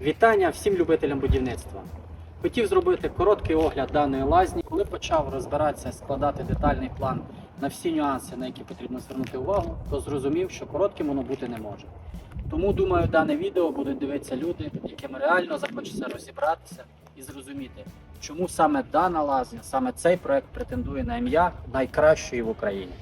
Вітання всім любителям будівництва. Хотів зробити короткий огляд даної лазні. Коли почав розбиратися, складати детальний план на всі нюанси, на які потрібно звернути увагу, то зрозумів, що коротким воно бути не може. Тому думаю, дане відео будуть дивитися люди, яким реально захочеться розібратися і зрозуміти, чому саме дана лазня, саме цей проект претендує на ім'я найкращої в Україні.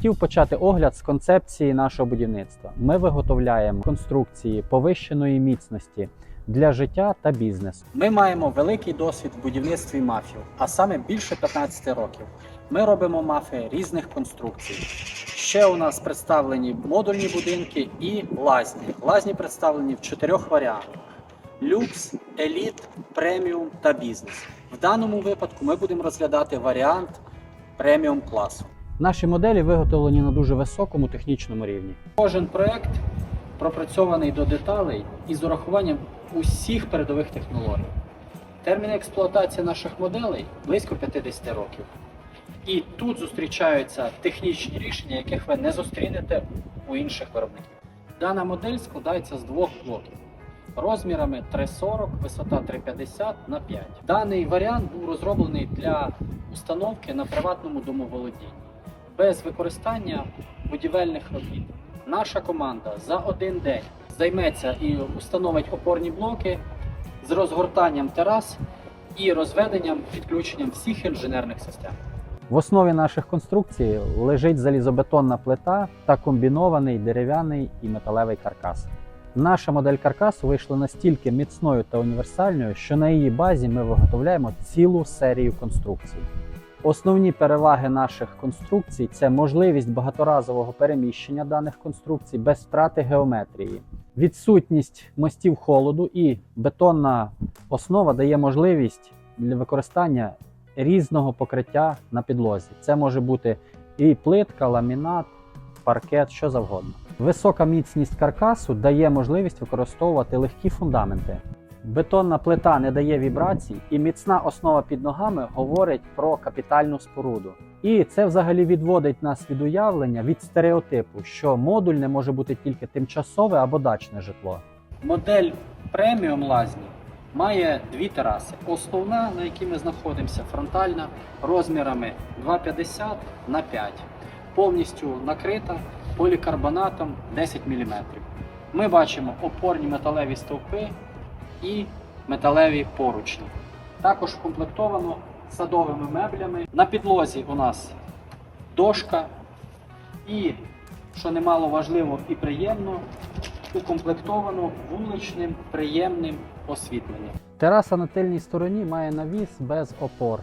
Хотів почати огляд з концепції нашого будівництва. Ми виготовляємо конструкції повищеної міцності для життя та бізнесу. Ми маємо великий досвід в будівництві мафів, а саме більше 15 років. Ми робимо мафи різних конструкцій. Ще у нас представлені модульні будинки і лазні. Лазні представлені в чотирьох варіантах: люкс, еліт, преміум та бізнес. В даному випадку ми будемо розглядати варіант преміум класу. Наші моделі виготовлені на дуже високому технічному рівні. Кожен проект пропрацьований до деталей і з урахуванням усіх передових технологій. Термін експлуатації наших моделей близько 50 років. І тут зустрічаються технічні рішення, яких ви не зустрінете у інших виробників. Дана модель складається з двох блоків розмірами 3,40, висота 3,50 на 5. Даний варіант був розроблений для установки на приватному домоволодінні без використання будівельних робіт. Наша команда за один день займеться і установить опорні блоки з розгортанням терас і розведенням підключенням всіх інженерних систем. В основі наших конструкцій лежить залізобетонна плита та комбінований дерев'яний і металевий каркас. Наша модель каркасу вийшла настільки міцною та універсальною, що на її базі ми виготовляємо цілу серію конструкцій. Основні переваги наших конструкцій це можливість багаторазового переміщення даних конструкцій без втрати геометрії. Відсутність мостів холоду і бетонна основа дає можливість для використання різного покриття на підлозі. Це може бути і плитка, ламінат, паркет, що завгодно. Висока міцність каркасу дає можливість використовувати легкі фундаменти. Бетонна плита не дає вібрацій, і міцна основа під ногами говорить про капітальну споруду. І це взагалі відводить нас від уявлення від стереотипу, що модульне може бути тільки тимчасове або дачне житло. Модель преміум лазні має дві тераси. Основна, на якій ми знаходимося, фронтальна, розмірами 2,50 на 5, повністю накрита полікарбонатом 10 мм. Ми бачимо опорні металеві стовпи і металеві поручні. Також укомплектовано садовими меблями. На підлозі у нас дошка і, що немало важливо і приємно, укомплектовано вуличним приємним освітленням. Тераса на тильній стороні має навіс без опор.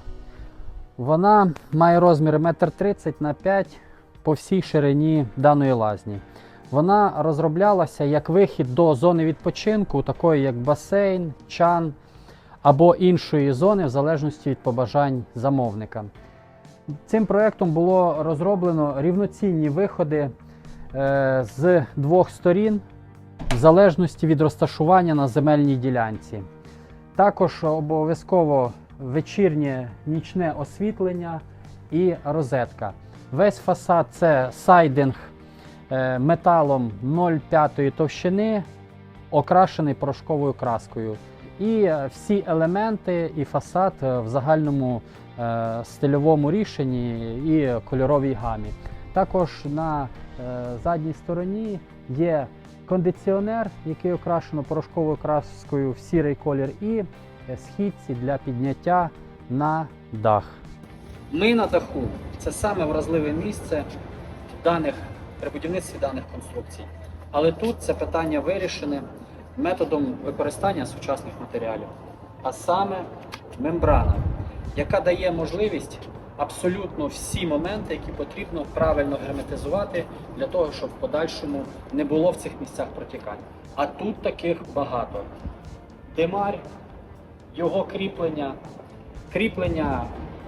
Вона має розміри 1,30 на 5 по всій ширині даної лазні. Вона розроблялася як вихід до зони відпочинку, такої як басейн, чан або іншої зони, в залежності від побажань замовника. Цим проєктом було розроблено рівноцінні виходи е, з двох сторін, в залежності від розташування на земельній ділянці. Також обов'язково вечірнє нічне освітлення і розетка. Весь фасад це сайдинг металом 0,5 товщини, окрашений порошковою краскою. І е, всі елементи і фасад е, в загальному е, стильовому рішенні і кольоровій гамі. Також на е, задній стороні є кондиціонер, який окрашено порошковою краскою в сірий колір, і е, східці для підняття на дах. Ми на даху це саме вразливе місце даних при будівництві даних конструкцій. Але тут це питання вирішене методом використання сучасних матеріалів, а саме мембрана, яка дає можливість абсолютно всі моменти, які потрібно правильно герметизувати для того, щоб в подальшому не було в цих місцях протікань. А тут таких багато. Димарь, його кріплення, кріплення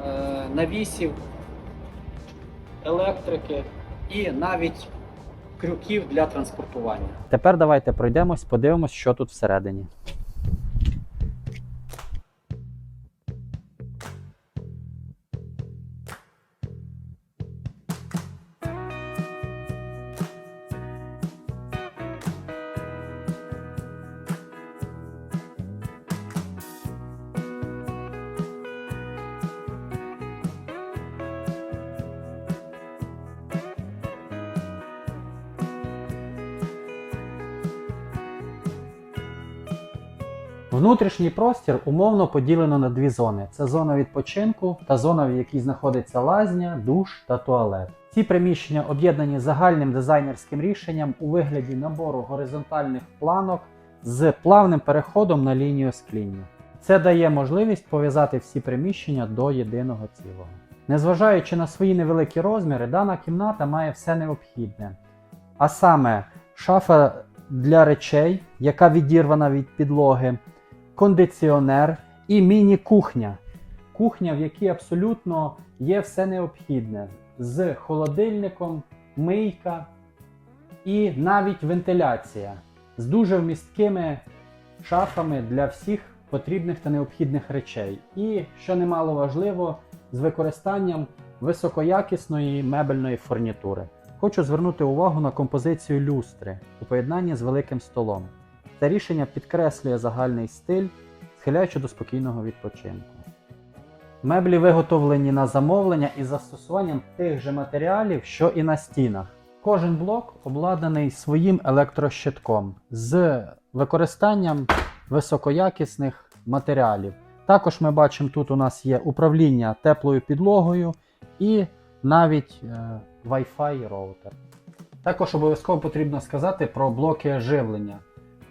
е, навісів, електрики і навіть крюків для транспортування. Тепер давайте пройдемось, подивимось, що тут всередині. Внутрішній простір умовно поділено на дві зони: це зона відпочинку та зона, в якій знаходиться лазня, душ та туалет. Ці приміщення об'єднані загальним дизайнерським рішенням у вигляді набору горизонтальних планок з плавним переходом на лінію скління. Це дає можливість пов'язати всі приміщення до єдиного цілого. Незважаючи на свої невеликі розміри, дана кімната має все необхідне. А саме шафа для речей, яка відірвана від підлоги, кондиціонер і міні-кухня. Кухня, в якій абсолютно є все необхідне з холодильником, мийка і навіть вентиляція з дуже вмісткими шафами для всіх потрібних та необхідних речей. І, що немало важливо, з використанням високоякісної мебельної фурнітури. Хочу звернути увагу на композицію люстри у поєднанні з великим столом. Це рішення підкреслює загальний стиль, схиляючи до спокійного відпочинку. Меблі виготовлені на замовлення із застосуванням тих же матеріалів, що і на стінах. Кожен блок обладнаний своїм електрощитком з використанням високоякісних матеріалів. Також ми бачимо, тут у нас є управління теплою підлогою і навіть е, Wi-Fi роутер. Також обов'язково потрібно сказати про блоки живлення.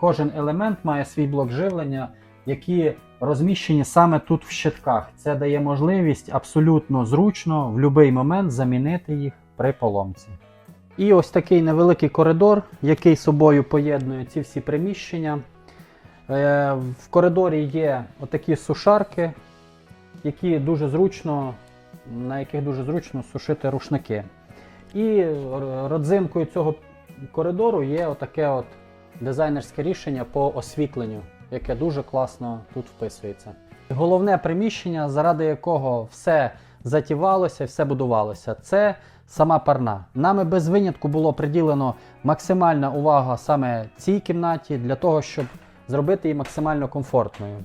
Кожен елемент має свій блок живлення, які розміщені саме тут в щитках. Це дає можливість абсолютно зручно в будь-який момент замінити їх при поломці. І ось такий невеликий коридор, який собою поєднує ці всі приміщення. Е, В коридорі є отакі сушарки, які дуже зручно, на яких дуже зручно сушити рушники. І родзинкою цього коридору є отаке от дизайнерське рішення по освітленню, яке дуже класно тут вписується. Головне приміщення, заради якого все затівалося, все будувалося, це сама парна. Нами без винятку було приділено максимальна увага саме цій кімнаті для того, щоб зробити її максимально комфортною.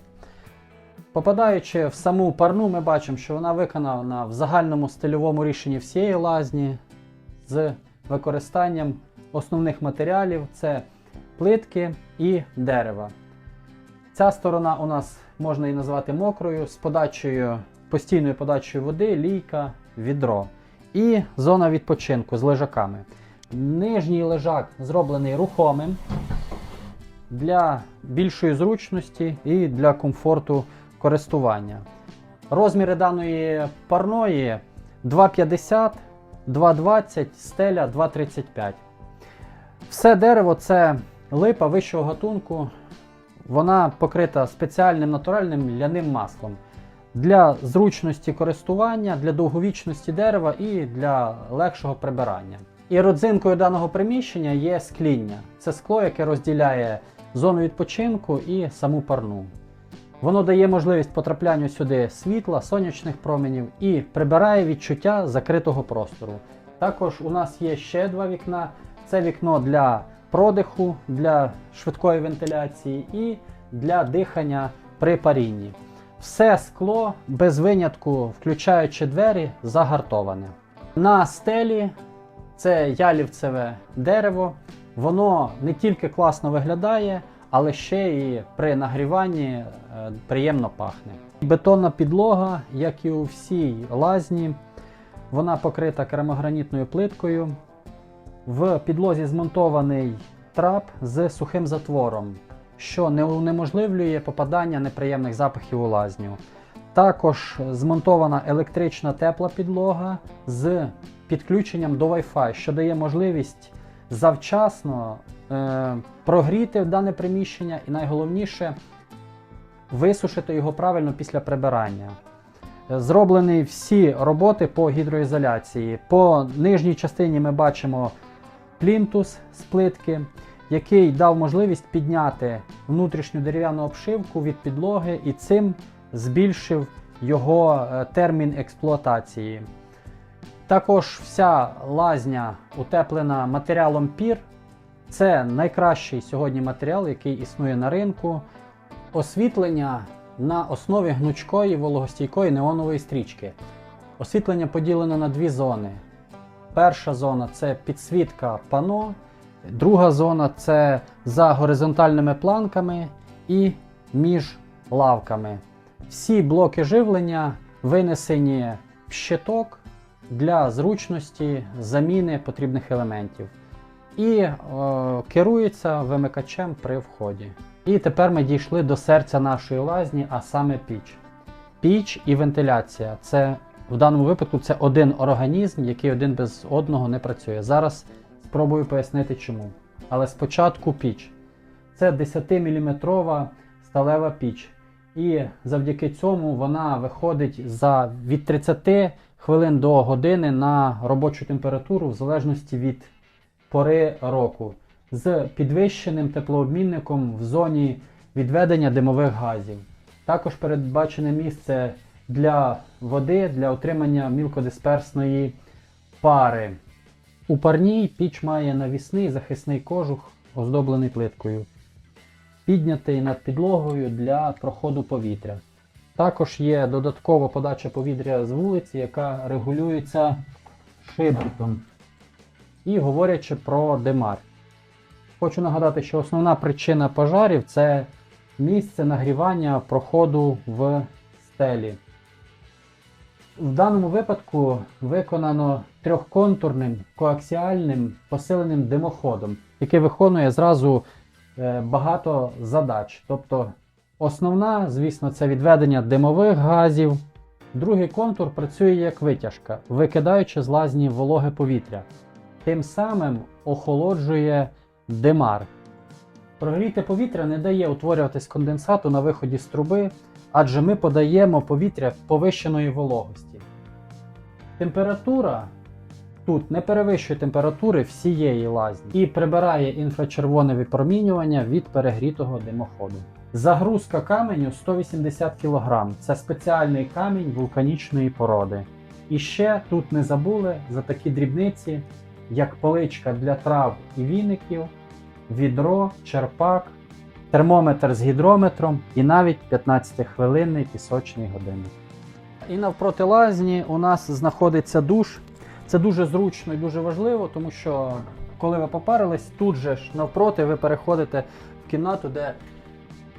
Попадаючи в саму парну, ми бачимо, що вона виконана в загальному стильовому рішенні всієї лазні з використанням основних матеріалів це плитки і дерева. Ця сторона у нас можна і назвати мокрою з подачею, постійною подачею води, лійка, відро. І зона відпочинку з лежаками. Нижній лежак зроблений рухомим для більшої зручності і для комфорту користування. Розміри даної парної 2,50, 2,20, стеля 2,35. Все дерево це липа вищого гатунку. Вона покрита спеціальним натуральним ляним маслом для зручності користування, для довговічності дерева і для легшого прибирання. І родзинкою даного приміщення є скління. Це скло, яке розділяє зону відпочинку і саму парну. Воно дає можливість потраплянню сюди світла, сонячних променів і прибирає відчуття закритого простору. Також у нас є ще два вікна. Це вікно для продиху, для швидкої вентиляції і для дихання при парінні. Все скло без винятку, включаючи двері, загартоване. На стелі це ялівцеве дерево. Воно не тільки класно виглядає, але ще і при нагріванні е, приємно пахне. Бетонна підлога, як і у всій лазні, вона покрита керамогранітною плиткою. В підлозі змонтований трап з сухим затвором, що не унеможливлює попадання неприємних запахів у лазню. Також змонтована електрична тепла підлога з підключенням до Wi-Fi, що дає можливість завчасно е, прогріти дане приміщення і найголовніше висушити його правильно після прибирання. Е, Зроблені всі роботи по гідроізоляції. По нижній частині ми бачимо плінтус з плитки, який дав можливість підняти внутрішню дерев'яну обшивку від підлоги і цим збільшив його е, термін експлуатації. Також вся лазня утеплена матеріалом пір. Це найкращий сьогодні матеріал, який існує на ринку. Освітлення на основі гнучкої вологостійкої неонової стрічки. Освітлення поділено на дві зони. Перша зона це підсвітка пано, друга зона це за горизонтальними планками і між лавками. Всі блоки живлення винесені в щиток для зручності заміни потрібних елементів. І е, керується вимикачем при вході. І тепер ми дійшли до серця нашої лазні, а саме піч. Піч і вентиляція це в даному випадку це один організм, який один без одного не працює. Зараз спробую пояснити чому. Але спочатку піч. Це 10-мм сталева піч. І завдяки цьому вона виходить за від 30 хвилин до години на робочу температуру в залежності від пори року з підвищеним теплообмінником в зоні відведення димових газів. Також передбачене місце для води для отримання мілкодисперсної пари. У парній піч має навісний захисний кожух, оздоблений плиткою, піднятий над підлогою для проходу повітря. Також є додаткова подача повітря з вулиці, яка регулюється шибертом. І говорячи про димар. Хочу нагадати, що основна причина пожарів це місце нагрівання проходу в стелі. В даному випадку виконано трьохконтурним коаксіальним посиленим димоходом, який виконує зразу е, багато задач. Тобто основна, звісно, це відведення димових газів. Другий контур працює як витяжка, викидаючи з лазні вологе повітря. Тим самим охолоджує димар. Прогріте повітря не дає утворюватись конденсату на виході з труби, адже ми подаємо повітря повищеної вологості. Температура тут не перевищує температури всієї лазні і прибирає інфрачервоне випромінювання від перегрітого димоходу. Загрузка каменю 180 кг. Це спеціальний камінь вулканічної породи. І ще тут не забули за такі дрібниці, як поличка для трав і віників, відро, черпак, термометр з гідрометром і навіть 15-хвилинний пісочний годинник. І навпроти лазні у нас знаходиться душ. Це дуже зручно і дуже важливо, тому що коли ви попарились, тут же ж навпроти ви переходите в кімнату, де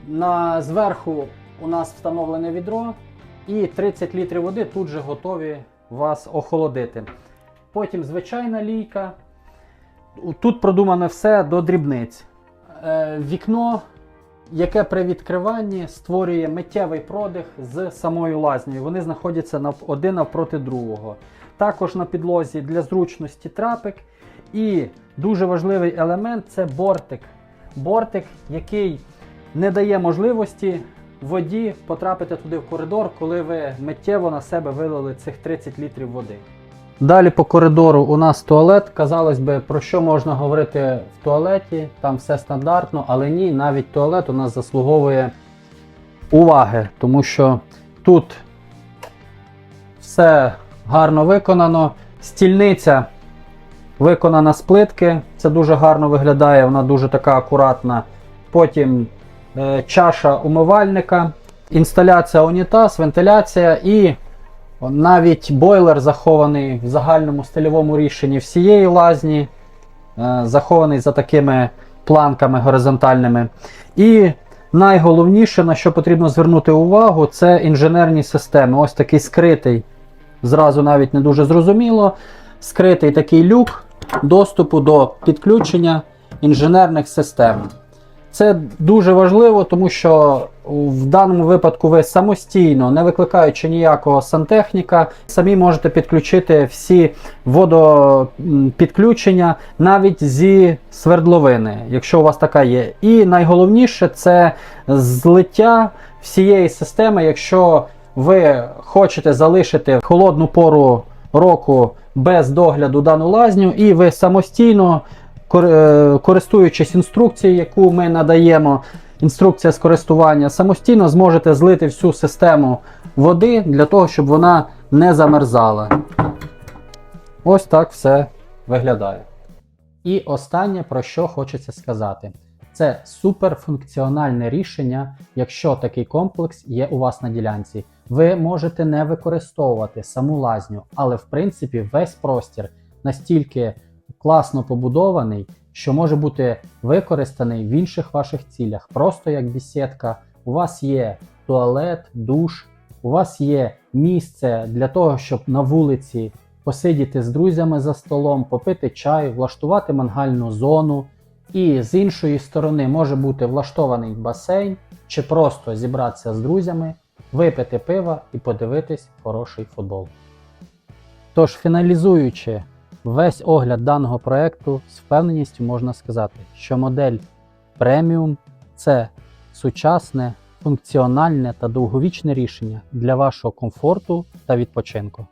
на зверху у нас встановлене відро, і 30 літрів води тут же готові вас охолодити. Потім звичайна лійка. Тут продумане все до дрібниць. Е, Вікно, яке при відкриванні створює миттєвий продих з самою лазнею. Вони знаходяться нав- один навпроти другого. Також на підлозі для зручності трапик. І дуже важливий елемент це бортик. Бортик, який не дає можливості воді потрапити туди в коридор, коли ви миттєво на себе вилили цих 30 літрів води. Далі по коридору у нас туалет. Казалось би, про що можна говорити в туалеті, там все стандартно, але ні, навіть туалет у нас заслуговує уваги, тому що тут все гарно виконано. Стільниця виконана з плитки, це дуже гарно виглядає, вона дуже така акуратна. Потім е, чаша умивальника Інсталяція унітаз, вентиляція і навіть бойлер захований в загальному стильовому рішенні всієї лазні, е, захований за такими планками горизонтальними. І найголовніше, на що потрібно звернути увагу, це інженерні системи. Ось такий скритий, зразу навіть не дуже зрозуміло. Скритий такий люк доступу до підключення інженерних систем. Це дуже важливо, тому що в даному випадку ви самостійно, не викликаючи ніякого сантехніка, самі можете підключити всі водопідключення навіть зі свердловини, якщо у вас така є. І найголовніше це злиття всієї системи, якщо ви хочете залишити холодну пору року без догляду дану лазню, і ви самостійно користуючись інструкцією, яку ми надаємо, інструкція з користування, самостійно зможете злити всю систему води для того, щоб вона не замерзала. Ось так все виглядає. І останнє, про що хочеться сказати, це суперфункціональне рішення, якщо такий комплекс є у вас на ділянці. Ви можете не використовувати саму лазню, але в принципі весь простір настільки класно побудований, що може бути використаний в інших ваших цілях, просто як бісідка. У вас є туалет, душ, у вас є місце для того, щоб на вулиці посидіти з друзями за столом, попити чай, влаштувати мангальну зону. І з іншої сторони може бути влаштований басейн, чи просто зібратися з друзями, випити пива і подивитись хороший футбол. Тож, фіналізуючи весь огляд даного проекту, з впевненістю можна сказати, що модель преміум це сучасне, функціональне та довговічне рішення для вашого комфорту та відпочинку.